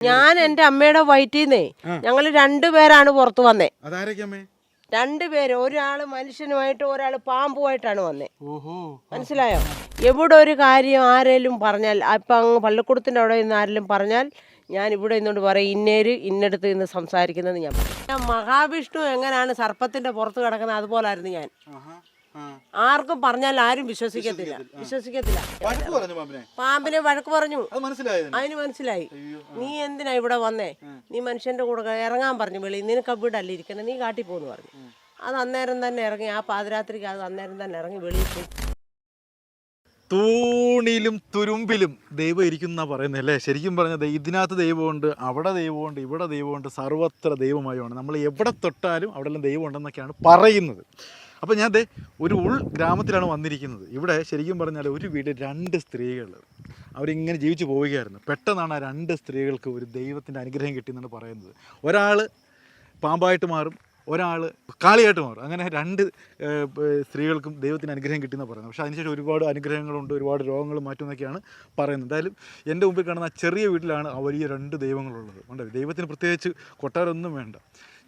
ഞാൻ എന്റെ അമ്മയുടെ വയറ്റിൽ നിന്നേ ഞങ്ങൾ രണ്ടുപേരാണ് പുറത്തു വന്നേ. രണ്ടുപേര് ഒരാൾ മനുഷ്യനുമായിട്ട് ഒരാൾ പാമ്പുമായിട്ടാണ് വന്നേ. മനസ്സിലായോ? എവിടെ ഒരു കാര്യം ആരേലും പറഞ്ഞാൽ ഇപ്പം അങ്ങ് പള്ളിക്കൂടത്തിന്റെ അവിടെ നിന്ന് ആരെങ്കിലും പറഞ്ഞാൽ ഞാൻ ഇവിടെ നിന്നോട് പറയും ഇന്നേര് ഇന്നടുത്ത് നിന്ന് സംസാരിക്കുന്നത് ഞാൻ ഞാൻ മഹാവിഷ്ണു എങ്ങനെയാണ് സർപ്പത്തിന്റെ പുറത്ത് കിടക്കുന്നത് അതുപോലായിരുന്നു ഞാൻ. ആർക്കും പറഞ്ഞാൽ ആരും വിശ്വസിക്കത്തില്ല. വിശ്വസിക്കത്തില്ല. പാമ്പിനെ വഴക്ക് പറഞ്ഞു. അത് മനസ്സിലായോ നിനക്ക്? അതിന് മനസ്സിലായി. നീ എന്തിനാ ഇവിടെ വന്നേ? നീ മനുഷ്യന്റെ കൂടെ ഇറങ്ങാൻ പറഞ്ഞു. വെളി നിനക്ക് വീടല്ല അല്ല ഇരിക്കണം? നീ കാട്ടി പോന്ന് പറഞ്ഞു. അത് അന്നേരം തന്നെ ഇറങ്ങി ആ പാതിരാത്രിക്ക് അത് അന്നേരം തന്നെ ഇറങ്ങി വെളിയിൽ പോയി. തൂണിലും തുരുമ്പിലും ദൈവം ഇരിക്കുന്ന പറയുന്നത് അല്ലേ? ശരിക്കും പറഞ്ഞത് ഇതിനകത്ത് ദൈവമുണ്ട് അവിടെ ദൈവമുണ്ട് ഇവിടെ ദൈവമുണ്ട് സർവത്ര ദൈവമായാണ് നമ്മൾ എവിടെ തൊട്ടാലും അവിടെ എല്ലാം ദൈവം ഉണ്ടെന്നൊക്കെയാണ് പറയുന്നത്. അപ്പോൾ ഞാൻ ദേ ഒരു ഉൾ ഗ്രാമത്തിലാണ് വന്നിരിക്കുന്നത്. ഇവിടെ ശരിക്കും പറഞ്ഞാൽ ഒരു വീട് രണ്ട് സ്ത്രീകൾ അവരിങ്ങനെ ജീവിച്ചു പോവുകയായിരുന്നു. പെട്ടെന്നാണ് ആ രണ്ട് സ്ത്രീകൾക്ക് ഒരു ദൈവത്തിന്റെ അനുഗ്രഹം കിട്ടിയെന്നാണ് പറയുന്നത്. ഒരാൾ പാമ്പായിട്ട് മാറും ഒരാൾ കാളിയായിട്ട് മാറും. അങ്ങനെ രണ്ട് സ്ത്രീകൾക്കും ദൈവത്തിന് അനുഗ്രഹം കിട്ടിയെന്ന് പറയുന്നത്. പക്ഷേ അതിനുശേഷം ഒരുപാട് അനുഗ്രഹങ്ങളുണ്ട് ഒരുപാട് രോഗങ്ങൾ മാറ്റുമെന്നൊക്കെയാണ് പറയുന്നത്. എന്തായാലും എന്റെ മുമ്പിൽ കാണുന്ന ചെറിയ വീട്ടിലാണ് ആ വലിയ രണ്ട് ദൈവങ്ങളുള്ളത്. ഉണ്ട് ദൈവത്തിന് പ്രത്യേകിച്ച് കൊട്ടാരമൊന്നും വേണ്ട.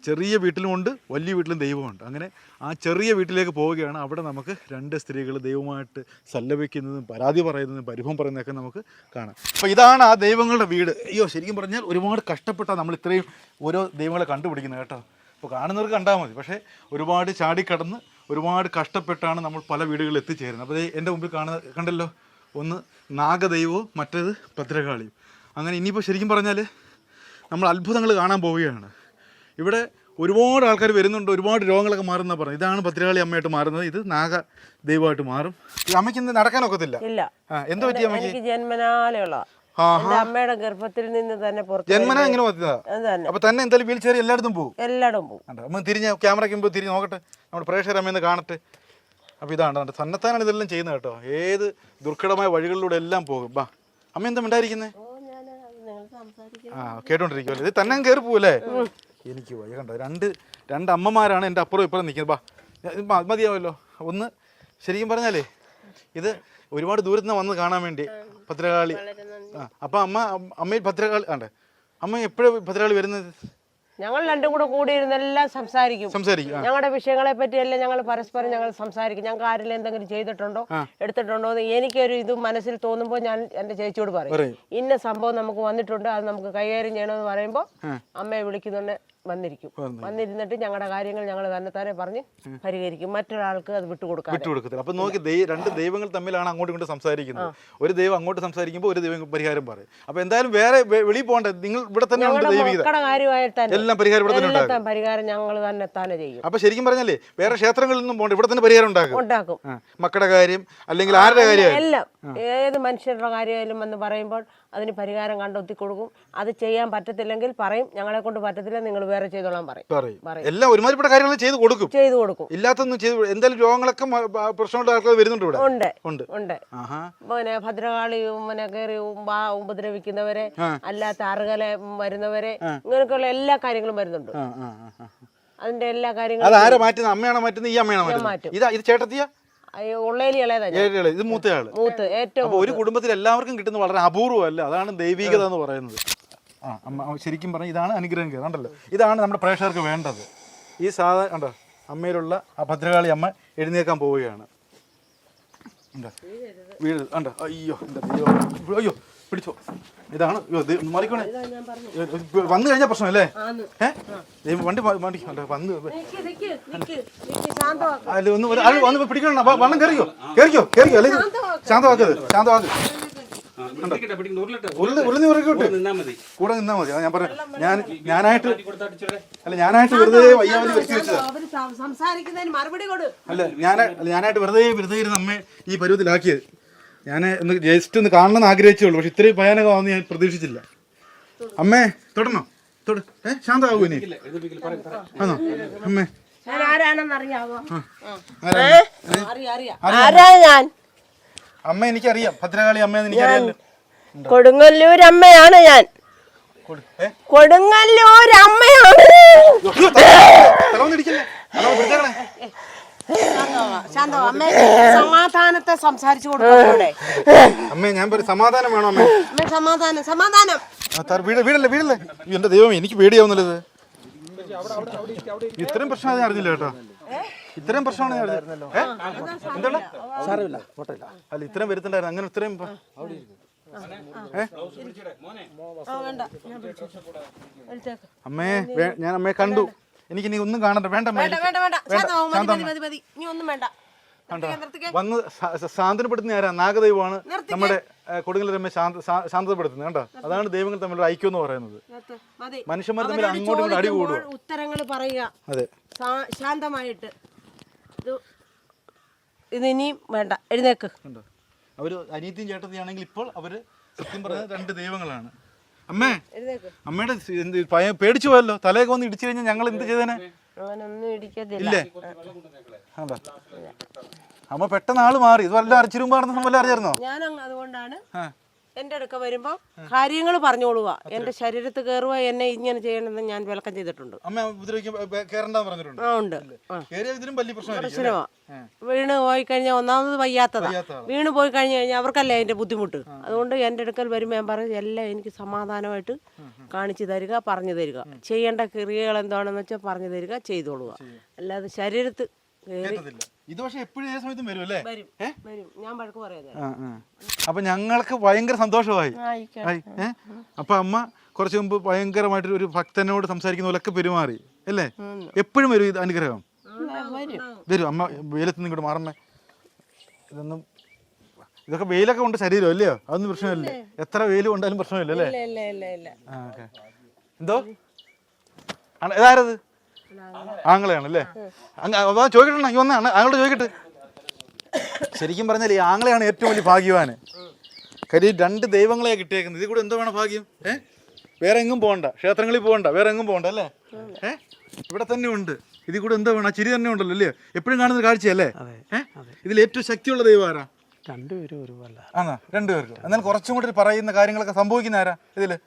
ചെറിയ വീട്ടിലുമുണ്ട് വലിയ വീട്ടിലും ദൈവമുണ്ട്. അങ്ങനെ ആ ചെറിയ വീട്ടിലേക്ക് പോവുകയാണ്. അവിടെ നമുക്ക് രണ്ട് സ്ത്രീകൾ ദൈവമായിട്ട് സല്ലപിക്കുന്നതും പരാതി പറയുന്നതും പരിഭവം പറയുന്നതൊക്കെ നമുക്ക് കാണാം. അപ്പോൾ ഇതാണ് ആ ദൈവങ്ങളുടെ വീട്. അയ്യോ ശരിക്കും പറഞ്ഞാൽ ഒരുപാട് കഷ്ടപ്പെട്ടാണ് നമ്മൾ ഇത്രയും ഓരോ ദൈവങ്ങളെ കണ്ടുപിടിക്കുന്നത് കേട്ടോ. അപ്പോൾ കാണുന്നവർക്ക് കണ്ടാൽ മതി. പക്ഷേ ഒരുപാട് ചാടിക്കടന്ന് ഒരുപാട് കഷ്ടപ്പെട്ടാണ് നമ്മൾ പല വീടുകളിൽ എത്തിച്ചേരുന്നത്. അപ്പോൾ എന്റെ മുമ്പിൽ കാണുന്ന കണ്ടല്ലോ? ഒന്ന് നാഗദൈവവും മറ്റേത് ഭദ്രകാളിയും. അങ്ങനെ ഇനിയിപ്പോൾ ശരിക്കും പറഞ്ഞാൽ നമ്മൾ അത്ഭുതങ്ങൾ കാണാൻ പോവുകയാണ്. ഇവിടെ ഒരുപാട് ആൾക്കാർ വരുന്നുണ്ട് ഒരുപാട് രോഗങ്ങളൊക്കെ മാറുന്ന പറഞ്ഞു ഇതാണ് ഭദ്രകാളി അമ്മയായിട്ട് മാറുന്നത്. ഇത് നാഗ ദൈവമായിട്ട് മാറും. ഈ അമ്മയ്ക്ക് ഇന്ന് നടക്കാനൊക്കത്തില്ല ഇല്ല. എന്ത് പറ്റി അമ്മയ്ക്ക്? ആ അമ്മയുടെ ഗർഭത്തിൽ നിന്ന് തന്നെ ജന്മന എങ്ങനെ അപ്പൊ തന്നെ എന്തായാലും വീൽ ചെയർ എല്ലായിടത്തും പോകും? എല്ലായിടും പോകും. കണ്ടോ? അമ്മ തിരിഞ്ഞ ക്യാമറയ്ക്ക് മുമ്പ് തിരിഞ്ഞ് നോക്കട്ടെ. നമ്മുടെ പ്രേക്ഷകർ അമ്മയെന്ന് കാണട്ടെ. അപ്പോൾ ഇതാണ് കണ്ടോ? സന്നദ്ധാനാണ് ഇതെല്ലാം ചെയ്യുന്നത് കേട്ടോ. ഏത് ദുർഘടമായ വഴികളിലൂടെ എല്ലാം പോകും. ബാ അമ്മ എന്താ ഉണ്ടായിരിക്കുന്നത് ആ കേട്ടോണ്ടിരിക്കുമല്ലേ ഇത് തന്നെ കയറി പോവല്ലേ? എനിക്ക് വയ്യ കണ്ടോ? രണ്ട് രണ്ട് അമ്മമാരാണ് എന്റെ അപ്പുറം ഇപ്പുറം നിൽക്കുന്നത്. ബാ മതിയാവല്ലോ. ഒന്ന് ശരിക്കും പറഞ്ഞാലേ ഇത് ഒരുപാട് ദൂരത്ത് നിന്ന് വന്ന് കാണാൻ വേണ്ടി ഭദ്രകാളി. ആ അപ്പം അമ്മ അമ്മയിൽ ഭദ്രകാളി കണ്ടേ? അമ്മ എപ്പോഴും ഭദ്രകാളി വരുന്നത്? ഞങ്ങൾ രണ്ടും കൂടെ കൂടി എല്ലാം സംസാരിക്കും. സംസാരിക്കും ഞങ്ങളുടെ വിഷയങ്ങളെ പറ്റിയെല്ലാം ഞങ്ങൾ പരസ്പരം ഞങ്ങൾ സംസാരിക്കും. ഞങ്ങൾക്ക് ആരെങ്കിലും എന്തെങ്കിലും ചെയ്തിട്ടുണ്ടോ എടുത്തിട്ടുണ്ടോ എന്ന് എനിക്കൊരു ഇത് മനസ്സിൽ തോന്നുമ്പോൾ ഞാൻ എന്റെ ചേച്ചിയോട് പറയും. പറയും. ഇന്ന സംഭവം നമുക്ക് വന്നിട്ടുണ്ട് അത് നമുക്ക് കൈകാര്യം ചെയ്യണമെന്ന് പറയുമ്പോൾ അമ്മയെ വിളിക്കുന്നുണ്ട്. വന്നിരിക്കും. വന്നിരുന്നിട്ട് ഞങ്ങളുടെ കാര്യങ്ങൾ ഞങ്ങൾ തന്നെത്താനെ പറഞ്ഞ് പരിഹരിക്കും. മറ്റൊരാൾക്ക് അത് വിട്ടുകൊടുക്കാം വിട്ടുകൊടുക്കത്തില്ല. അപ്പൊ നോക്കി രണ്ട് ദൈവങ്ങൾ തമ്മിലാണ് അങ്ങോട്ട് ഇങ്ങോട്ട് സംസാരിക്കുന്നത്. ഒരു ദൈവം അങ്ങോട്ട് സംസാരിക്കുമ്പോൾ ഒരു ദൈവം പരിഹാരം പറയും. അപ്പൊ എന്തായാലും വേറെ വെളിയിൽ പോകണ്ട. നിങ്ങൾ ഇവിടെ തന്നെ എല്ലാം പരിഹാരം ഇവിടെ തന്നെ പരിഹാരം ഞങ്ങൾ തന്നെ തന്നെ ചെയ്യും. അപ്പൊ ശരിക്കും പറഞ്ഞല്ലേ വേറെ ക്ഷേത്രങ്ങളിൽ നിന്നും പോകണ്ട. ഇവിടെ തന്നെ പരിഹാരം ഉണ്ടാകും. ഉണ്ടാക്കും. ആ, മക്കളുടെ കാര്യം അല്ലെങ്കിൽ ആരുടെ കാര്യം എല്ലാം. ഏത് മനുഷ്യരുടെ കാര്യമായാലും എന്ന് പറയുമ്പോൾ അതിന് പരിഹാരം കണ്ടെത്തി കൊടുക്കും. അത് ചെയ്യാൻ പറ്റത്തില്ലെങ്കിൽ പറയും. ഞങ്ങളെ കൊണ്ട് പറ്റത്തില്ല നിങ്ങൾ വേറെ ചെയ്തോളാൻ പറയും. എല്ലാം ഒരുമാതിരിപ്പെട്ട കാര്യങ്ങൾ ചെയ്ത് കൊടുക്കും. ചെയ്തു കൊടുക്കും. ഇല്ലാത്തൊന്നും ചെയ്ത് എന്തായാലും രോഗങ്ങളൊക്കെ പ്രശ്നമുള്ള ആൾക്കാർ വരുന്നുണ്ട് ഇവിടെ. ഉണ്ട്. ഉണ്ട്. ഉണ്ട്. പിന്നെ ഭദ്രകാളിയും പിന്നെ കയറി ഉപദ്രവിക്കുന്നവരെ അല്ലാത്ത അറുകല വരുന്നവരെ ഇങ്ങനെയൊക്കെയുള്ള എല്ലാ കാര്യങ്ങളും വരുന്നുണ്ട്. അതിന്റെ എല്ലാ കാര്യങ്ങളും അത് ആരാ മാറ്റുന്നത്? അമ്മയാണോ മാറ്റുന്നത്? ഈ അമ്മയാണോ മാറ്റുന്നത്? മാറ്റും. ഇതാ ഇത് ചേട്ടത്തിയ? ഇത് മൂത്തയാൾ. മൂത്ത് ഏറ്റവും ഒരു കുടുംബത്തിൽ എല്ലാവർക്കും കിട്ടുന്ന വളരെ അപൂർവമല്ല. അതാണ് ദൈവികത എന്ന് പറയുന്നത്. ആ അമ്മ ശരിക്കും പറഞ്ഞാൽ ഇതാണ് അനുഗ്രഹം കയറ് ഉണ്ടല്ലോ ഇതാണ് നമ്മുടെ പ്രേക്ഷകർക്ക് വേണ്ടത്. ഈ സാധാ ഉണ്ടോ അമ്മയിലുള്ള ആ ഭദ്രകാളി അമ്മ എഴുന്നേക്കാൻ പോവുകയാണ്. വീട് ഉണ്ട് അയ്യോ എന്റെ ദൈവം അയ്യോ പിടിച്ചോ. ഇതാണ് മറിക്കണേ. വന്നു കഴിഞ്ഞാൽ പ്രശ്നമല്ലേ? ആന്ന്. ഏ? വണ്ടി വണ്ടി വന്ന്. അല്ല ഒന്ന് വന്ന് പിടിക്കണം? വണ്ണം കയറിയോ കയറിക്കോ കയറിക്കോ അല്ലെങ്കിൽ ശാന്തമാക്കത് ശാന്തമാക്ക്. പിടിക്കട്ടെ, പിടിക്കട്ടെ, ഉരുളട്ടെ. ഉരുളി ഉറക്കോട്ട്. കൂടെ നിന്നാ മതി. ഞാൻ പറഞ്ഞു. ഞാൻ ഞാനായിട്ട്. അല്ല ഞാനായിട്ട് വെറുതെ വയ്യാവലി വെച്ചതാ അല്ല ഞാൻ അല്ല ഞാനായിട്ട് വെറുതെ വെറുതെ ഇരുന്ന് അമ്മയെ ഈ പരുവത്തിലാക്കിയത്. ഞാൻ ഒന്ന് ജസ്റ്റ് ഒന്ന് കാണണമെന്ന് ആഗ്രഹിച്ചേ ഉള്ളൂ. പക്ഷെ ഇത്രയും ഭയാനകമാണെന്ന് ഞാൻ പ്രതീക്ഷിച്ചില്ല. അമ്മേ തൊടണോ? തൊട്. ഏ ശാന്തമാകൂ ഇനി. ആണോ? അമ്മേ. ഞാൻ ആരാണെന്ന് അറിയാവോ ആരാ? ആരാ ഞാൻ? അമ്മ എനിക്കറിയാം. ഭദ്രകാളി അമ്മയെന്ന് എനിക്കറിയാമല്ലോ കൊടുങ്ങല്ലൂർ അമ്മയാണ് ഞാൻ. കൊടുങ്ങല്ലൂർ അമ്മയാണ്. അമ്മേ സമാധാനത്തെ സംസാരിച്ചു കൊടുക്കണേ അമ്മേ ഞാൻ പറയും സമാധാനം വേണം അമ്മേ? അമ്മേ സമാധാനം സമാധാനം. ആ, താർ വീട് വീടല്ലേ വീടല്ലേ? അയ്യോ, എന്റെ ദൈവമേ എനിക്ക് പേടിയാവുന്നല്ലോ ഇത്. ഇത്രയും പ്രശ്നം അറിഞ്ഞില്ല കേട്ടോ. ഇത്രയും പ്രശ്നമാണ് ഞാൻ അറിഞ്ഞില്ല ഏ? എന്താണ് സാരമില്ല. പോട്ടെ അല്ല ഇത്രയും വരുത്തുണ്ടായിരുന്നു അങ്ങനെ ഇത്രയും പ- ഏ? ആ. വേണ്ട. ഞാൻ എടുത്തേക്ക്. അമ്മേ വേ- ഞാൻ അമ്മയെ കണ്ടു. എനിക്ക് ഇനി ഒന്നും കാണണ്ട. വേണ്ട അമ്മേ വേണ്ട വേണ്ട വേണ്ട. ശാന്തമാവും മതി മതി മതി മതി. ഇനി ഒന്നും വേണ്ട. നിർത്തിക്കേ, നിർത്തിക്കേ. വന്ന് സാ- സാ- സാന്ത്വനപ്പെടുത്തുന്ന ആരാ? നാഗദൈവമാണ് നമ്മുടെ കൊടുങ്ങല്ലൂർ അമ്മ ശാന്ത സാ- ശാന്തപ്പെടുത്തുന്നത് കണ്ടോ? അതാണ് ദൈവങ്ങൾ തമ്മിൽ ഐക്യം എന്ന് പറയുന്നത്. നിർത്ത്. മതി. മനുഷ്യന്മാർ തമ്മിൽ അങ്ങോട്ടും ഇങ്ങോട്ടും അടി കൂടും ഉത്തരങ്ങൾ പറയുക. അതെ. ശാന്തമായിട്ട്. ഇത് ഇത് വേണ്ട. എഴുന്നേക്ക്. കണ്ടോ? അവർ അനീതിയും ചേട്ടത്തിയാണെങ്കിൽ ഇപ്പോൾ അവർ സത്യം പറഞ്ഞ രണ്ട് ദൈവങ്ങളാണ്. അമ്മേ എഴുന്നേക്ക്. അമ്മയുടെ സി- എന്ത് ഭയം പേടിച്ചു പോയല്ലോ. തലയൊക്കെ വന്ന് ഇടിച്ചു കഴിഞ്ഞാൽ ഞങ്ങൾ എന്ത് ചെയ്തേനെ? അവനൊന്നും ഇടിക്കത്തില്ല. ഇല്ലേ? കണ്ടോ അമ്മ പെട്ടെന്ന് ആൾ മാറി. ഇത് വല്ല അരച്ചിരുമ്പാണെന്ന് വല്ല അറിയായിരുന്നോ? ഞാൻ അതുകൊണ്ടാണ് ആ. എന്റെ അടുക്ക വരുമ്പോ കാര്യങ്ങൾ പറഞ്ഞോളുക. എന്റെ ശരീരത്ത് കയറുക എന്നെ ഇങ്ങനെ ചെയ്യണമെന്ന് ഞാൻ വിളക്കം ചെയ്തിട്ടുണ്ട്. അമ്മ ആ ഉണ്ട്. പ്രശ്നമാ. വീണ് പോയി കഴിഞ്ഞാൽ ഒന്നാമത് വയ്യാത്തതാ. വീണ് പോയി കഴിഞ്ഞു കഴിഞ്ഞാൽ അവർക്കല്ലേ അതിന്റെ ബുദ്ധിമുട്ട്? അതുകൊണ്ട് എന്റെ അടുക്കൽ വരുമ്പോൾ ഞാൻ പറഞ്ഞു എല്ലാം എനിക്ക് സമാധാനമായിട്ട് കാണിച്ചു തരിക പറഞ്ഞു തരിക. ചെയ്യേണ്ട ക്രിയകൾ എന്താണെന്ന് വെച്ചാൽ പറഞ്ഞു തരിക ചെയ്തോളുക. അല്ലാതെ ശരീരത്ത് കയറി ഇത് പക്ഷെ എപ്പോഴും ഏത് സമയത്തും വരും അല്ലേ? വരും. വരും. ഞാൻ വഴക്ക് പറയാതെ. അപ്പൊ ഞങ്ങൾക്ക് ഭയങ്കര സന്തോഷമായി. ആയിക്കോട്ടെ. ആയി, ഏ? അപ്പൊ അമ്മ കുറച്ച് മുമ്പ് ഭയങ്കരമായിട്ട് ഒരു ഭക്തനോട് സംസാരിക്കുന്ന പോലൊക്കെ പെരുമാറി അല്ലേ? എപ്പോഴും വരും ഇത് അനുഗ്രഹം? വരും. അമ്മ വെയിലത്ത് നിന്ന് ഇങ്ങോട്ട് മാറമ്മേ ഇതൊന്നും ഇതൊക്കെ വെയിലൊക്കെ കൊണ്ട് ശരീരം അല്ലയോ അതൊന്നും പ്രശ്നമില്ല. എത്ര വെയിൽ കൊണ്ടാലും പ്രശ്നമില്ല അല്ലേ? ഇല്ല ഇല്ല ഇല്ല ഇല്ല. എന്തോ? ഇതാരത്? ആങ്ങളെയാണ് അതാ ചോദിക്കട്ടെ ഈ വന്ന ആങ്ങളോട് ചോദിക്കട്ടെ. ശരിക്കും പറഞ്ഞാൽ ഈ ആങ്ങളെയാണ് ഏറ്റവും വലിയ ഭാഗ്യവാന്. കാര്യം രണ്ട് ദൈവങ്ങളെ കിട്ടിയേക്കുന്നത്. ഇത് കൂടെ എന്തോ വേണം ഭാഗ്യം? ഏ? വേറെ എങ്ങും പോകണ്ട. ക്ഷേത്രങ്ങളിൽ പോകണ്ട. വേറെ എങ്ങും പോകണ്ട അല്ലേ? ഏ? ഇവിടെ തന്നെ ഉണ്ട്. ഇതിൽ കൂടെ എന്തോ വേണം? ആ ചിരി തന്നെ ഉണ്ടല്ലോ അല്ലേ? എപ്പോഴും കാണുന്ന കാഴ്ചയല്ലേ? ഏ? ഇതിൽ ഏറ്റവും ശക്തിയുള്ള ദൈവം ആരാ? രണ്ടുപേരും ഒരുപോലെ ആണോ? രണ്ടുപേർക്കും. എന്നാൽ കുറച്ചും കൂടി പറയുന്ന കാര്യങ്ങളൊക്കെ സംഭവിക്കുന്ന ആരാ ഇതിൽ?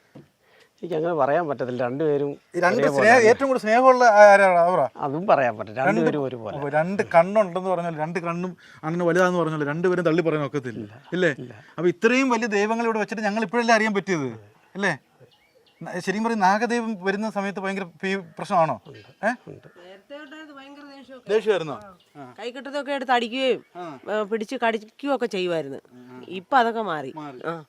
എനിക്ക് അങ്ങനെ പറയാൻ പറ്റത്തില്ല. രണ്ടുപേരും ഈ രണ്ട് സ്നേഹ ഏറ്റവും കൂടുതൽ സ്നേഹമുള്ള ആരാണ്? അതും പറയാൻ പറ്റില്ല. രണ്ടുപേരും ഒരുപോലെ. അപ്പൊ രണ്ട് കണ്ണുണ്ടെന്ന് പറഞ്ഞാൽ രണ്ട് കണ്ണും അങ്ങനെ വലുതാന്ന് പറഞ്ഞാൽ രണ്ടുപേരും തള്ളി പറയാൻ ഒക്കത്തില്ല. ഇല്ലേ. അപ്പൊ ഇത്രയും വലിയ ദൈവങ്ങൾ ഇവിടെ വെച്ചിട്ട് ഞങ്ങൾ ഇപ്പോഴല്ലേ അറിയാൻ പറ്റിയത്? അല്ലേ ശരിക്കും പറയും നാഗദൈവം വരുന്ന സമയത്ത് ഭയങ്കര പ്രശ്നമാണോ? ഏഹ് ദേഷ്യമായിരുന്നോ കൈ കിട്ടതൊക്കെ എടുത്ത് അടിക്കുകയും പിടിച്ച് കടിക്കുകയും ഒക്കെ ചെയ്യുമായിരുന്നു ഇപ്പൊ അതൊക്കെ മാറി.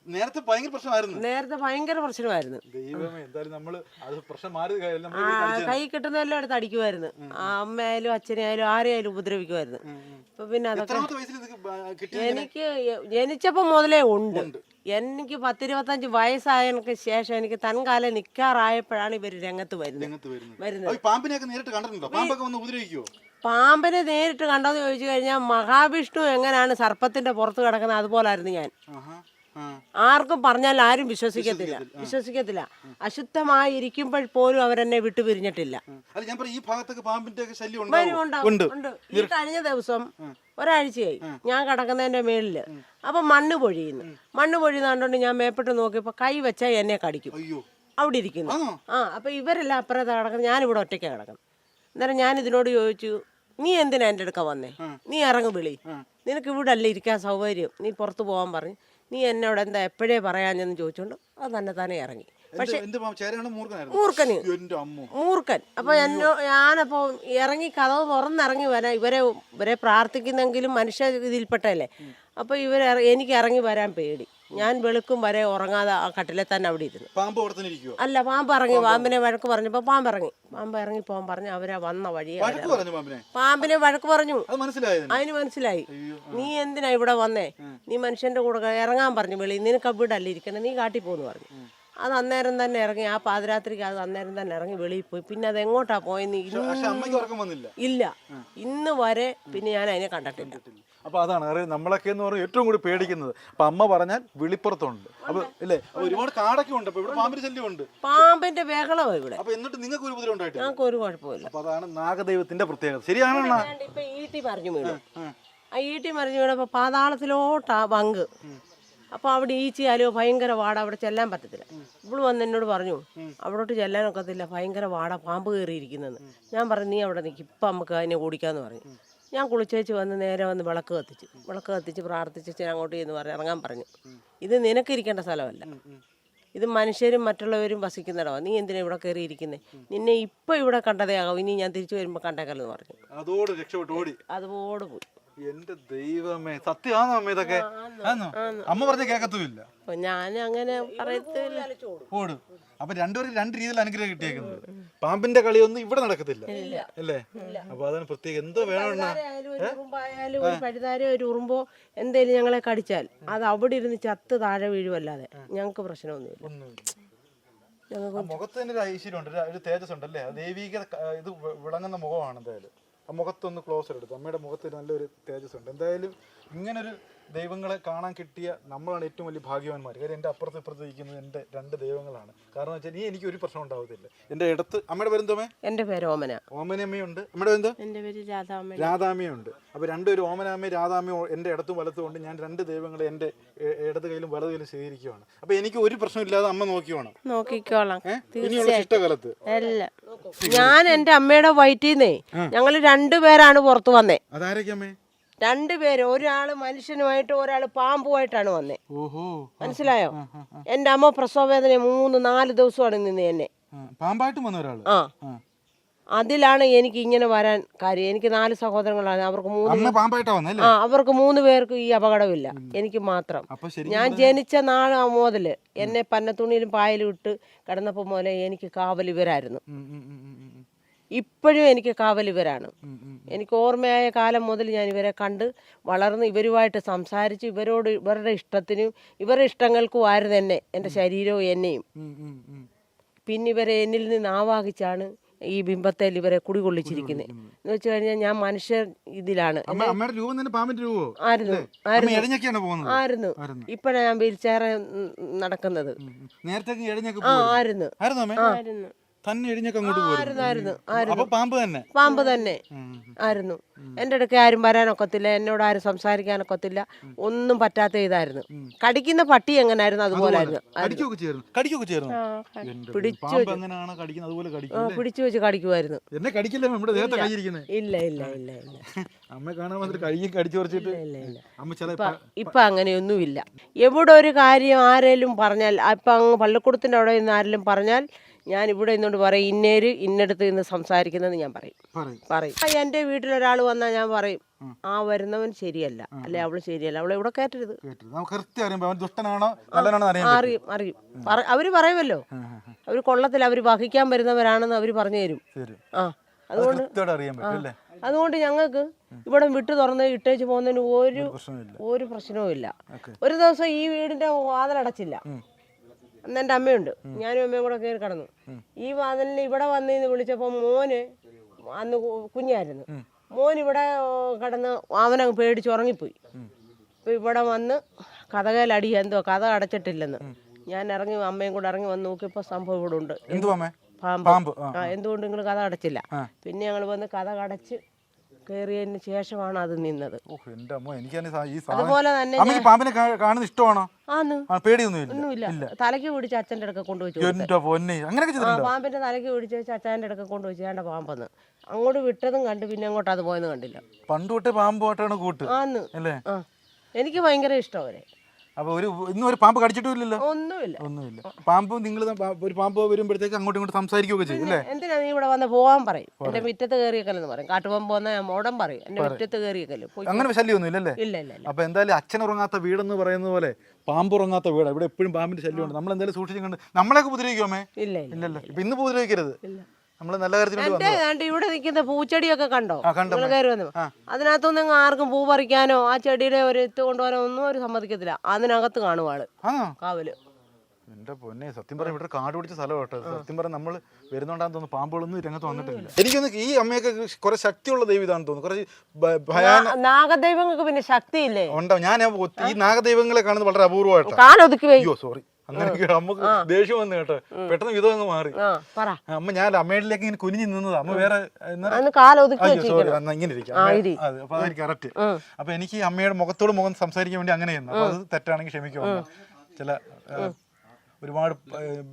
നേരത്തെ ഭയങ്കര പ്രശ്നമായിരുന്നു. നേരത്തെ ഭയങ്കര പ്രശ്നമായിരുന്നു. ദൈവമേ എന്തായാലും നമ്മൾ അത് പ്രശ്നം മാറി ആ, കൈ കിട്ടുന്നതെല്ലാം എടുത്ത് അടിക്കുമായിരുന്നു. ആ, അമ്മയായാലും അച്ഛനായാലും ആരെയായാലും ഉപദ്രവിക്കുമായിരുന്നു. ഇപ്പൊ പിന്നെ അതൊക്കെ എനിക്ക് ജനിച്ചപ്പോ മുതലേ ഉണ്ട്. എനിക്ക് പത്തിരുപത്തഞ്ച് വയസ്സായതിനു ശേഷം എനിക്ക് തൻകാലം നിൽക്കാറായപ്പോഴാണ് ഇവർ രംഗത്ത് വരുന്നത്. വരുന്നത്. പാമ്പിനെയൊക്കെ നേരിട്ട് കണ്ടിട്ടുണ്ടോ? പാമ്പൊക്കെ വന്ന് ഉപദ്രവിക്കുവോ? പാമ്പിനെ നേരിട്ട് കണ്ടോന്ന് ചോദിച്ചു കഴിഞ്ഞാൽ മഹാവിഷ്ണു എങ്ങനെയാണ് സർപ്പത്തിന്റെ പുറത്ത് കിടക്കുന്നത് അതുപോലായിരുന്നു ഞാൻ. ആർക്കും പറഞ്ഞാൽ ആരും വിശ്വസിക്കത്തില്ല. വിശ്വസിക്കത്തില്ല അശുദ്ധമായി ഇരിക്കുമ്പോൾ പോലും അവരെന്നെ വിട്ടു പിരിഞ്ഞിട്ടില്ല. ഈ ഭാഗത്തൊക്കെ പാമ്പിന്റെ ശല്യം ഈ കഴിഞ്ഞ ദിവസം ഒരാഴ്ചയായി ഞാൻ കിടക്കുന്നതിന്റെ മേളിൽ. അപ്പൊ മണ്ണ് പൊഴിയുന്നു. മണ്ണ് പൊഴിയുന്ന കണ്ടോണ്ട് ഞാൻ മേപ്പെട്ട് നോക്കിയപ്പോ കൈ വെച്ചാൽ എന്നെ കടിക്കും. അവിടെ ഇരിക്കുന്നു. ആ അപ്പൊ ഇവരെല്ലാം അപ്പുറത്ത് കിടക്കുന്നത്. ഞാനിവിടെ ഒറ്റയ്ക്ക് കിടക്കണം അന്നേരം ഞാൻ ഇതിനോട് ചോദിച്ചു നീ എന്തിനാ എന്റെ അടുക്ക വന്നേ? നീ ഇറങ്ങി വിളി. നിനക്ക് ഇവിടെ അല്ല ഇരിക്കാൻ സൗകര്യം. നീ പുറത്ത് പോകാൻ പറഞ്ഞു. നീ എന്നോട് എന്താ എപ്പോഴേ പറയാഞ്ഞെന്ന് ചോദിച്ചുകൊണ്ട് അത് തന്നെ തന്നെ ഇറങ്ങി. മൂർഖനായിരുന്നു. മൂർഖന്. മൂർഖൻ. അപ്പൊ എന്നോ ഞാനപ്പോ ഇറങ്ങി കഥവ് തുറന്നിറങ്ങി വരാൻ ഇവരെ ഇവരെ പ്രാർത്ഥിക്കുന്നെങ്കിലും മനുഷ്യ ഇതിൽപ്പെട്ടല്ലേ. അപ്പൊ ഇവരെ എനിക്ക് ഇറങ്ങി വരാൻ പേടി. ഞാൻ വെളുക്കും വരെ ഉറങ്ങാതെ ആ കട്ടിലെ തന്നെ അവിടെ ഇരുന്നു. പാമ്പ് അല്ല പാമ്പ് ഇറങ്ങി പാമ്പിനെ വഴക്ക് പറഞ്ഞപ്പോ പാമ്പ് ഇറങ്ങി. പാമ്പ് ഇറങ്ങി പോകാൻ പറഞ്ഞു അവരെ വന്ന വഴി പാമ്പിനെ? വഴക്ക് പറഞ്ഞു. അതിന് മനസ്സിലായി. നീ എന്തിനാ ഇവിടെ വന്നേ? നീ മനുഷ്യന്റെ കൂടെ ഇറങ്ങാൻ പറഞ്ഞു വെളി. നിനക്ക് അവിടെ അല്ല ഇരിക്കണേ. നീ കാട്ടി പോന്ന് പറഞ്ഞു അത് അന്നേരം തന്നെ ഇറങ്ങി ആ പാതിരാത്രിക്ക് അത് അന്നേരം തന്നെ ഇറങ്ങി വെളിയിൽ പോയി. പിന്നെ അത് എങ്ങോട്ടാ പോയെന്ന് ഇല്ല. ഇന്ന് വരെ പിന്നെ ഞാൻ അതിനെ കണ്ടിട്ടില്ല. അപ്പൊ അതാണ് അറിയാം? നമ്മളൊക്കെ എന്ന് പറഞ്ഞാൽ ഏറ്റവും കൂടി പേടിക്കുന്നത്. അപ്പൊ അമ്മ പറഞ്ഞാൽ വിളിപ്പുറത്തുണ്ട്. അപ്പൊ ഇല്ലേ? ഒരുപാട് കാടൊക്കെ ഉണ്ട്. ഇവിടെ പാമ്പിന്റെ ശല്യം ഉണ്ട്. പാമ്പിന്റെ ബഹളമാ ഇവിടെ. അപ്പൊ എന്നിട്ട് നിങ്ങൾക്ക് ഒരു ഉപദ്രവം ഉണ്ടായിട്ട് ഞങ്ങൾക്ക് ഒരു കുഴപ്പമില്ല അപ്പൊ അതാണ് നാഗദൈവത്തിന്റെ പ്രത്യേകത. ശരിയാണോ ഇപ്പൊ ഈട്ടി മറിഞ്ഞു വീണു. ആ. ഈട്ടി മറിഞ്ഞു വീണപ്പോ പാതാളത്തിലോട്ടാ പങ്ക് അപ്പൊ അവിടെ ഈച്ചയാലോ ഭയങ്കര വാട അവിടെ ചെല്ലാൻ പറ്റത്തില്ല. ഇവിടെ വന്ന് എന്നോട് പറഞ്ഞു അവിടോട്ട് ചെല്ലാനൊക്കത്തില്ല ഭയങ്കര വാട പാമ്പ് കയറിയിരിക്കുന്നെന്ന് ഞാൻ പറഞ്ഞു നീ അവിടെ നിൽക്കും ഇപ്പം നമുക്ക് അതിനെ ഓടിക്കാന്ന് പറഞ്ഞു. ഞാൻ കുളിച്ചേച്ച് വന്ന് നേരെ വന്ന് വിളക്ക് കത്തിച്ചു. വിളക്ക് കത്തിച്ച് പ്രാർത്ഥിച്ച് അങ്ങോട്ട് എന്ന് പറഞ്ഞു ഇറങ്ങാൻ പറഞ്ഞു. ഇത് നിനക്ക് ഇരിക്കേണ്ട സ്ഥലമല്ല. ഇത് മനുഷ്യരും മറ്റുള്ളവരും വസിക്കുന്നിടമാണ്. നീ എന്തിനാ ഇവിടെ കയറി ഇരിക്കുന്നത് നിന്നെ ഇപ്പം ഇവിടെ കണ്ടതേ ആകും ഇനി ഞാൻ തിരിച്ചു വരുമ്പോൾ കണ്ടേക്കല്ലെന്ന് പറഞ്ഞു. അതോട് രക്ഷപ്പെട്ടു ഓടി. അതോട് പോയി. എന്റെ ദൈവമേ സത്യമാണോ അമ്മ ഇതൊക്കെ? അമ്മ പറഞ്ഞ കേക്കത്തുമില്ല. അപ്പൊ ഞാൻ അങ്ങനെ ഓടും. അപ്പൊ രണ്ടുപേരും രണ്ട് രീതിയിൽ അനുഗ്രഹം കിട്ടിയേക്കുന്നത്. പാമ്പിന്റെ കളിയൊന്നും ഇവിടെ നടക്കത്തില്ല. അല്ലേ? അപ്പൊ അതിന് പ്രത്യേകം എന്തോ വേണം ഒരു ഒരു പഴുതാരോ ഒരു ഉറുമ്പോ എന്തേലും ഞങ്ങളെ കടിച്ചാൽ അത് അവിടെ ഇരുന്ന് ചത്ത് താഴെ വീഴുവല്ലാതെ ഞങ്ങൾക്ക് പ്രശ്നമൊന്നുമില്ല. മുഖത്ത് തന്നെ ഒരു ഐശ്വര്യമുണ്ട്. ഒരു- ഒരു തേജസ് ഉണ്ട് അല്ലേ ദൈവിക ഇത് വിളങ്ങുന്ന മുഖമാണ് എന്തായാലും. മുഖത്തൊന്ന് ക്ലോസർ എടുത്തു. അമ്മയുടെ മുഖത്ത് നല്ലൊരു തേജസ് ഉണ്ട് എന്തായാലും ഇങ്ങനൊരു ദൈവങ്ങളെ കാണാൻ കിട്ടിയ നമ്മളാണ് ഏറ്റവും വലിയ ഭാഗ്യവാന്മാർ. കാര്യം എന്റെ അപ്പുറത്ത് ഇപ്പുറത്ത് ഇരിക്കുന്നത് എന്റെ രണ്ട് ദൈവങ്ങളാണ്. കാരണം വെച്ചാൽ ഇനി എനിക്ക് ഒരു പ്രശ്നം ഉണ്ടാവത്തില്ല. എന്റെ ഇടത്ത് അമ്മയുടെ പേരെന്തോമേ എന്റെ പേര് ഓമന. ഓമനമ്മയുണ്ട് അമ്മയുടെ പേരെന്തോ എന്റെ പേര് രാധാമ്മ രാധാമ്മയുണ്ട്. അപ്പോൾ രണ്ടുപേരും ഓമനാമ്മയും രാധാമ്മയും എന്റെ ഇടത്തും വലത്തും കൊണ്ട് ഞാൻ രണ്ട് ദൈവങ്ങളെ എന്റെ ഇടത് കയ്യിലും വലത് കയ്യിലും സ്വീകരിക്കുകയാണ് അപ്പോൾ എനിക്ക് ഒരു പ്രശ്നം ഇല്ലാതെ അമ്മ നോക്കിയോണം നോക്കിക്കോളാം. ഇനിയുള്ള ഇഷ്ടകാലത്ത് അല്ല. ഞാൻ എന്റെ അമ്മയുടെ വയറ്റിന്നേ ഞങ്ങൾ രണ്ടുപേരാണ് പുറത്തു വന്നേ. അതാരൊക്കെ അമ്മേ? രണ്ടുപേര് ഒരാൾ മനുഷ്യനുമായിട്ട് ഒരാൾ പാമ്പുമായിട്ടാണ് വന്നേ. മനസ്സിലായോ? എന്റെ അമ്മ പ്രസവവേദന മൂന്ന് നാല് ദിവസമാണ് നിന്ന് എന്നെ. പാമ്പായിട്ട് വന്ന ഒരാൾ ആ. അതിലാണ് എനിക്ക് ഇങ്ങനെ വരാൻ കാര്യം. എനിക്ക് നാല് സഹോദരങ്ങളാണ്. അവർക്ക് മൂന്ന് ആ അവർക്ക് മൂന്ന് പേർക്ക് ഈ അപകടമില്ല. എനിക്ക് മാത്രം. ഞാൻ ജനിച്ച നാൾ മുതൽ എന്നെ പന്നത്തുണിയിലും പായലും ഇട്ട് കിടന്നപ്പോൾ മുതലേ എനിക്ക് കാവൽ ഇവരായിരുന്നു. ഇപ്പോഴും എനിക്ക് കാവൽ ഇവരാണ്. എനിക്ക് ഓർമ്മയായ കാലം മുതൽ ഞാൻ ഇവരെ കണ്ട് വളർന്ന് ഇവരുമായിട്ട് സംസാരിച്ച് ഇവരോട് ഇവരുടെ ഇഷ്ടത്തിനും ഇവരുടെ ഇഷ്ടങ്ങൾക്കും ആയിരുന്നു എന്നെ എന്റെ ശരീരവും എന്നെയും. പിന്നെ ഇവരെ എന്നിൽ നിന്ന് ആവാഹിച്ചാണ് ഈ ബിംബത്തേൽ ഇവരെ കുടികൊള്ളിച്ചിരിക്കുന്നത് എന്ന് വെച്ച് കഴിഞ്ഞാൽ ഞാൻ മനുഷ്യർ ഇതിലാണ്. ആയിരുന്നു ആയിരുന്നു. ആയിരുന്നു. ഞാൻ വീൽ ചെയർ നടക്കുന്നത്. നേരത്തെ ആ ആയിരുന്നു. ആയിരുന്നു. തന്നെ എഴിഞ്ഞൊക്കെ അങ്ങോട്ട് ആയിരുന്നു അപ്പൊ പാമ്പ് തന്നെ? പാമ്പ് തന്നെ. ആയിരുന്നു എന്റെ അടുക്ക ആരും വരാനൊക്കത്തില്ല എന്നോട് ആരും സംസാരിക്കാനൊക്കത്തില്ല ഒന്നും പറ്റാത്ത ഇതായിരുന്നു. കടിക്കുന്ന പട്ടി എങ്ങനായിരുന്നു അതുപോലായിരുന്നു പിടിച്ചു അതുപോലെ പിടിച്ചു വെച്ച് കടിക്കുമായിരുന്നു. എന്നെ കടിക്കില്ല നമ്മുടെ ദേഹത്തെ കൈയിരിക്കുന്നത് ഇല്ല ഇല്ല ഇല്ല ഇല്ല. അമ്മ കാണാൻ വന്നിട്ട് കഴുകി കടിച്ചു പറിച്ചിട്ട് ഇല്ല ഇല്ല അമ്മ ചില ഇപ്പൊ ഇപ്പൊ അങ്ങനെയൊന്നുമില്ല. എവിടെ ഒരു കാര്യം ആരേലും പറഞ്ഞാൽ ഇപ്പൊ അങ്ങ് പള്ളിക്കൂടത്തിന്റെ അവിടെ നിന്ന് ആരെങ്കിലും പറഞ്ഞാൽ ഞാൻ ഇവിടെ നിന്നോട് പറയും ഇന്നേര് ഇന്നടുത്ത് നിന്ന് സംസാരിക്കുന്നത് ഞാൻ പറയും. പറയും. എന്റെ വീട്ടിൽ ഒരാൾ വീട്ടിലൊരാൾ വന്നാൽ ഞാൻ പറയും ആ വരുന്നവൻ ശരിയല്ല. അല്ലെ അവൾ ശരിയല്ല. അവളെ ഇവിടെ കയറ്റരുത്. അറിയും അറിയും. അവർ പറയുമല്ലോ അവർ. കൊള്ളത്തിൽ അവർ വഹിക്കാൻ വരുന്നവരാണെന്ന് അവർ പറഞ്ഞു തരും. ആ അതുകൊണ്ട് അതുകൊണ്ട് ഞങ്ങൾക്ക് ഇവിടെ വിട്ടു തുറന്ന് ഇട്ടേച്ച് പോകുന്നതിന് ഒരു ഒരു പ്രശ്നവും ഇല്ല ഒരു ദിവസം ഈ വീടിന്റെ വാതിലടച്ചില്ല. അന്ന് എന്റെ അമ്മയുണ്ട്. ഞാനും അമ്മയും കൂടെ കയറി കടന്നു. ഈ വാതിലിന് ഇവിടെ വന്നിന്ന് വിളിച്ചപ്പോൾ മോന് അന്ന് കുഞ്ഞായിരുന്നു. മോൻ ഇവിടെ കടന്ന് അവനങ്ങ് പേടിച്ച് ഉറങ്ങിപ്പോയി. അപ്പോൾ ഇവിടെ വന്ന് കഥകയിലടി എന്തോ കഥ അടച്ചിട്ടില്ലെന്ന്. ഞാൻ ഇറങ്ങി അമ്മയും കൂടെ ഇറങ്ങി വന്ന് നോക്കിയപ്പോൾ സംഭവം ഇവിടെ ഉണ്ട്. പാമ്പ്. ആ എന്തുകൊണ്ട് നിങ്ങൾ കഥ അടച്ചില്ല? പിന്നെ ഞങ്ങൾ വന്ന് കഥ അടച്ച് കയറിയതിന് ശേഷമാണ് അത് നിന്നത്. അതുപോലെ തന്നെ പാമ്പിനെ കാണുന്ന ഇഷ്ടമാണോ? പേടിയൊന്നുമില്ല. തലയ്ക്ക് പിടിച്ച് അച്ഛന്റെ അടുക്ക കൊണ്ടുവച്ചു പാമ്പിന്റെ തലയ്ക്ക് പിടിച്ച് വെച്ച് അച്ഛന്റെ അടുക്ക കൊണ്ടുവച്ചു വേണ്ട പാമ്പെന്ന്. അങ്ങോട്ട് വിട്ടതും കണ്ട് പിന്നെ അങ്ങോട്ട് അത് പോയെന്ന് കണ്ടില്ല. പണ്ട് തൊട്ട് പാമ്പുമായിട്ടാണ് കൂട്ട്. ആന്ന്. അല്ലേ? എനിക്ക് ഭയങ്കര ഇഷ്ടം അവരെ. അപ്പൊ ഒരു ഇന്നും ഒരു പാമ്പ് കടിച്ചിട്ടില്ലല്ലോ ഒന്നുമില്ല. ഒന്നുമില്ല. പാമ്പ് നിങ്ങൾ ഒരു പാമ്പ് വരുമ്പോഴത്തേക്ക് അങ്ങോട്ടും ഇങ്ങോട്ട് സംസാരിക്കുകയൊക്കെ ചെയ്യും അല്ലേ? എന്തിനാ നീ ഇവിടെ വന്ന് പോവാൻ പറയും? എന്റെ മുറ്റത്ത് കയറിയേക്കല്ലെന്ന് പറയും. കാട്ടുപോകാൻ പോകുന്ന മോടം പറയും. എന്റെ മുറ്റത്ത് കയറിയേക്കല്ലോ പോയി അങ്ങനെ ശല്യമൊന്നും ഇല്ലല്ലേ ഇല്ല ഇല്ല അപ്പൊ എന്തായാലും അച്ഛൻ ഉറങ്ങാത്ത വീടെന്ന് പറയുന്ന പോലെ പാമ്പ് ഉറങ്ങാത്ത വീട്. ഇവിടെ എപ്പോഴും പാമ്പിന്റെ ശല്യമുണ്ട്. നമ്മൾ എന്തായാലും സൂക്ഷിച്ചു കണ്ട് നമ്മളെയൊക്കെ ഉപദ്രവിക്കുമേ ഇല്ല ഇല്ല ഇല്ലല്ലോ. ഇപ്പൊ ഇന്ന് ഉപദ്രവിക്കരുത്. ഇല്ല. നമ്മൾ നല്ല കാര്യത്തിന് ഇവിടെ നിൽക്കുന്ന പൂച്ചെടിയൊക്കെ കണ്ടോ? കയറി വന്നു അതിനകത്തൊന്നും ആർക്കും പൂ പറിക്കാനോ ആ ചെടിയുടെ ഒരു എത്തു കൊണ്ടുപോകാനോ ഒന്നും അവർ സമ്മതിക്കത്തില്ല. അതിനകത്ത് കാണുവാൾ കാവൽ. എന്റെ പൊന്നെ സത്യം പറഞ്ഞ ഇവിടെ കാട് പിടിച്ച സ്ഥലം കേട്ടോ. സത്യം പറഞ്ഞ നമ്മൾ വരുന്നോണ്ടാന്ന് തോന്നുന്നു പാമ്പുകളൊന്നും രംഗത്ത് വന്നിട്ടില്ല. എനിക്കൊന്ന് ഈ അമ്മയൊക്കെ കുറെ ശക്തിയുള്ള ദൈവം ഇതാണെന്ന് തോന്നുന്നു. കുറച്ച് നാഗദൈവങ്ങൾക്ക് പിന്നെ ശക്തിയില്ലേ? ഉണ്ടോ? ഞാൻ ഈ നാഗദൈവങ്ങളെ കാണുന്നത് വളരെ അപൂർവമായിട്ടോ സോറി അങ്ങനെയൊക്കെ അമ്മയ്ക്ക് ദേഷ്യം വന്നു കേട്ടോ. പെട്ടെന്ന് വിധം അങ്ങ് മാറി. അമ്മ ഞാൻ അമ്മയിലേക്ക് ഇങ്ങനെ കുനിഞ്ഞു നിന്നത്. അമ്മ വേറെ സോറി ഇങ്ങനെ ഇരിക്കാം. അതെ അപ്പൊ അതെനിക്ക് കറക്റ്റ് അപ്പൊ എനിക്ക് അമ്മയുടെ മുഖത്തോട് മുഖം സംസാരിക്കാൻ വേണ്ടി അങ്ങനെ അപ്പൊ അത് തെറ്റാണെങ്കിൽ ക്ഷമിക്കും ചില ഒരുപാട്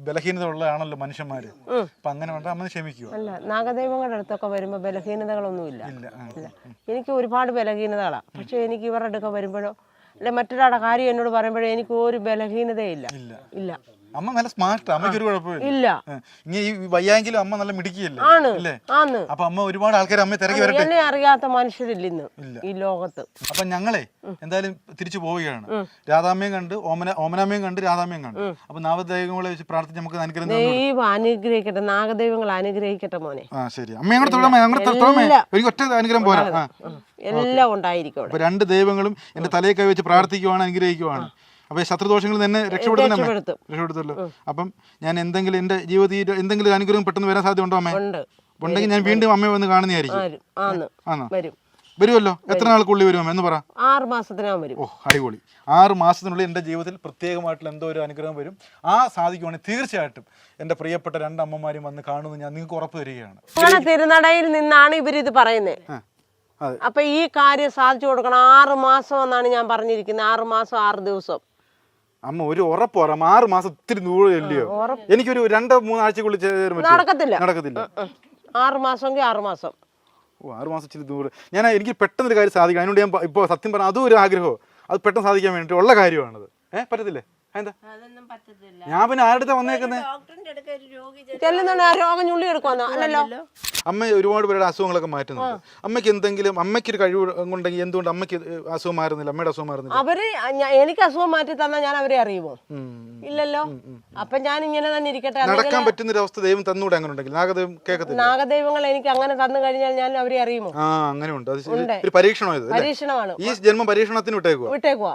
ബലഹീനത ഉള്ളതാണല്ലോ മനുഷ്യന്മാര്. അപ്പൊ അങ്ങനെ വേണ്ട അമ്മ ക്ഷമിക്കുക അല്ല നാഗദൈവങ്ങളുടെ അടുത്തൊക്കെ വരുമ്പോൾ ബലഹീനതകളൊന്നുമില്ല. ഇല്ല ഇല്ല എനിക്ക് ഒരുപാട് ബലഹീനതകളാണ് പക്ഷെ എനിക്ക് ഇവരുടെ അടുക്ക വരുമ്പോഴോ അല്ലെ മറ്റൊരാളുടെ കാര്യം എന്നോട് പറയുമ്പോഴേ എനിക്ക് ഒരു ബലഹീനതയില്ല. ഇല്ല. ഇല്ല. അമ്മ നല്ല സ്മാർട്ട് അമ്മയ്ക്ക് ഒരു കുഴപ്പമില്ല ഇല്ല. ഇനി ഈ വയ്യാങ്കിലും അമ്മ നല്ല മിടുക്കിയല്ലേ? ആണ് അല്ലേ ആന്ന് അപ്പൊ അമ്മ ഒരുപാട് ആൾക്കാർ അമ്മയെ തിരക്കി വരട്ടെ? എന്നെ അറിയാത്ത മനുഷ്യരില്ല ഇന്ന് ഈ ലോകത്ത്. അപ്പൊ ഞങ്ങളെ എന്തായാലും തിരിച്ചു പോവുകയാണ്. രാധാമ്മയും കണ്ട് ഓമന ഓമനാമ്മയും കണ്ട് രാധാമ്മയും കണ്ട്. അപ്പൊ നാഗദൈവങ്ങളെ വെച്ച് പ്രാർത്ഥിച്ച് നമുക്ക് അനുഗ്രഹം ദൈവം അനുഗ്രഹിക്കട്ടെ. നാഗദൈവങ്ങൾ അനുഗ്രഹിക്കട്ടെ മോനെ. ആ ശരി. അമ്മ ഞങ്ങളുടെ തൊഴാമേ ഞങ്ങളുടെ തൊഴാമേ എനിക്ക് ഒറ്റ അനുഗ്രഹം പോരാ. എല്ലാം ഉണ്ടായിരിക്കും രണ്ട് ദൈവങ്ങളും എന്റെ തലയൊക്കെ വെച്ച് പ്രാർത്ഥിക്കുവാണ് അനുഗ്രഹിക്കുവാണ്. അപ്പൊ ശത്രുദോഷങ്ങളിൽ നിന്ന് എന്നെ രക്ഷപ്പെടുത്തല്ലോ. അപ്പം ഞാൻ എന്തെങ്കിലും എന്റെ ജീവിതത്തിൽ എന്തെങ്കിലും അനുഗ്രഹം പെട്ടെന്ന് വരാൻ സാധ്യത ഉണ്ടോ അമ്മേ? ഉണ്ട്. ഉണ്ടെങ്കിൽ ഞാൻ വീണ്ടും അമ്മയെ വന്ന് കാണുന്നതായിരിക്കും. ആണോ വരും. വരുമല്ലോ എത്ര നാൾക്കുള്ളിൽ വരുമോ എന്ന് പറ. ആറ് മാസത്തിനകം വരും. ഓ അടിപൊളി. ആറ് മാസത്തിനുള്ളിൽ എന്റെ ജീവിതത്തിൽ പ്രത്യേകമായിട്ടുള്ള എന്തോ ഒരു അനുഗ്രഹം വരും. ആ സാധിക്കുവാണെങ്കിൽ തീർച്ചയായിട്ടും എന്റെ പ്രിയപ്പെട്ട രണ്ട് അമ്മമാരും വന്ന് കാണുമെന്ന് ഞാൻ നിങ്ങൾക്ക് ഉറപ്പ് തരികയാണ്. തിരുനടയിൽ നിന്നാണ് ഇവരിത് പറയുന്നത് അപ്പൊ ഈ കാര്യം സാധിച്ചു കൊടുക്കണം. ആറ് മാസം എന്നാണ് ഞാൻ പറഞ്ഞിരിക്കുന്നത്. ആറ് മാസം ആറ് ദിവസം. അമ്മ ഒരു ഉറപ്പ് പറയാം ആറ് മാസം ഒത്തിരി ദൂരം ഇല്ലയോ എനിക്കൊരു രണ്ടോ മൂന്നാഴ്ചക്കുള്ളിൽ ചേരും? നടക്കത്തില്ല. നടക്കത്തില്ല. ആറ് മാസമെങ്കിൽ ആറ് മാസം. ഓ ആറ് മാസം ഇച്ചിരി ദൂരം. ഞാൻ എനിക്ക് പെട്ടെന്ന് ഒരു കാര്യം സാധിക്കണം. അതിനോട് ഞാൻ ഇപ്പോൾ സത്യം പറഞ്ഞാൽ അതും ഒരു ആഗ്രഹമോ. അത് പെട്ടെന്ന് സാധിക്കാൻ വേണ്ടിയിട്ട് ഉള്ള കാര്യമാണത്. ഏഹ് പറ്റത്തില്ലേ? എന്താ ഞാൻ പിന്നെ ആരുടെ രോഗി ചെല്ലുന്നുണ്ട്. ആ രോഗം ഞുള്ളി എടുക്കുവാന്നോ? അല്ലല്ലോ. അമ്മ ഒരുപാട് പേരുടെ അസുഖങ്ങളൊക്കെ മാറ്റുന്നുണ്ട്. അമ്മയ്ക്ക് എന്തെങ്കിലും അമ്മയ്ക്ക് ഒരു കഴിവ് ഉണ്ടെങ്കിൽ എന്തുകൊണ്ട് അമ്മയ്ക്ക് അസുഖം മാറുന്നില്ല? അമ്മയുടെ അസുഖം മാറുന്നില്ല? അവർ ഞ- എനിക്ക് അസുഖം മാറ്റി തന്നാൽ ഞാൻ അവരെ അറിയുമോ ഇല്ലല്ലോ. അപ്പൊ ഞാൻ ഇങ്ങനെ തന്നെ ഇരിക്കട്ടെ. നടക്കാൻ പറ്റുന്ന ഒരു അവസ്ഥ ദൈവം തന്നൂടെ അങ്ങനെ ഉണ്ടെങ്കിൽ നാഗദൈവം കേൾക്കത്തില്ല? നാഗദൈവങ്ങൾ എനിക്ക് അങ്ങനെ തന്നു കഴിഞ്ഞാൽ ഞാൻ അവരെ അറിയുമോ? ആ അങ്ങനെ ഉണ്ട് അത് ശരി. ഒരു പരീക്ഷണം ഇത് അല്ലേ? പരീക്ഷണമാണ്. ഈ ജന്മം പരീക്ഷണത്തിന് വിട്ടേക്കുക വിട്ടേക്കുവാ.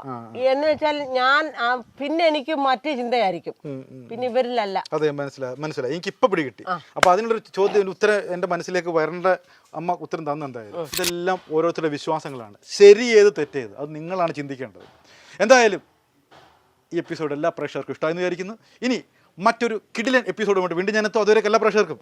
എന്ന് വെച്ചാൽ ഞാൻ ആ, പിന്നെ എനിക്ക് മറ്റു ചിന്തയായിരിക്കും. പിന്നെ ഇവരിലല്ല. അതെ മനസ്സിലായി മനസ്സിലായി. എനിക്ക് ഇപ്പൊ പിടി കിട്ടി. അപ്പൊ അതിനുള്ളൊരു ചോദ്യം ഉത്തരം എന്റെ മനസ്സിലേക്ക് വരേണ്ട അമ്മ ഉത്തരം തന്നു എന്തായാലും? ഇതെല്ലാം ഓരോരുത്തരുടെ വിശ്വാസങ്ങളാണ്. ശരി ഏത് തെറ്റേത് അത് നിങ്ങളാണ് ചിന്തിക്കേണ്ടത്. എന്തായാലും ഈ എപ്പിസോഡ് എല്ലാ പ്രേക്ഷകർക്കും ഇഷ്ടമായി വിചാരിക്കുന്നു. ഇനി മറ്റൊരു കിടിലൻ എപ്പിസോഡുമായിട്ട് വീണ്ടും ഞാനെത്തും അതുവരെ എല്ലാ പ്രേക്ഷകർക്കും.